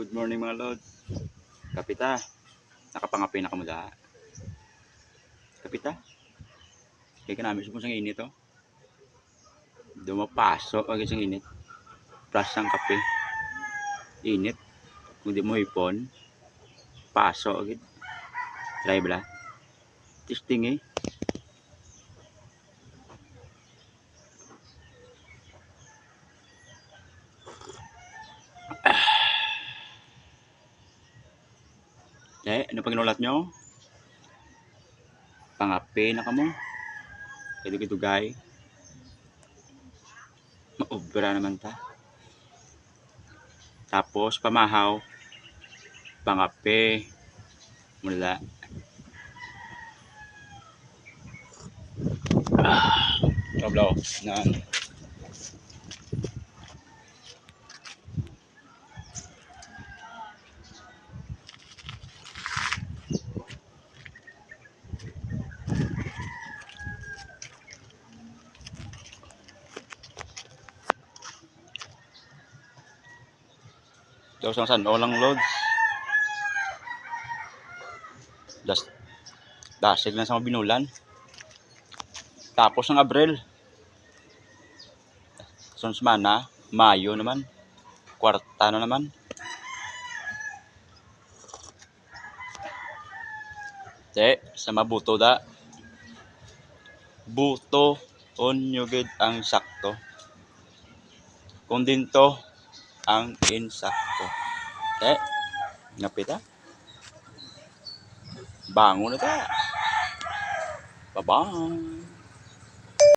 Good morning mga lods. Kapita, nakapangapi na kamo da. Kapita, kaya ka namin sa init to. Dumapaso agad sa init. Plus ang kape. Init. Kung di mo ipon, paso agad. Try bala. Testing eh. Eh, ano pag inulat nyo? Pangape na kamo. Kaya dito gay. Maobra naman ta. Tapos pamahaw. Pangape. Mula. Ah, Kablaw. Na Daw sang san lang loads. Das dasig lang sa mga binulan. Tapos ng Abril. Son semana, Mayo naman. Kwarta na naman. Te, sa mabuto da. Buto onyo gid ang sakto. Kung dinto ang insakto. Eh, ngapit ah. Bango na ta. Bye-bye.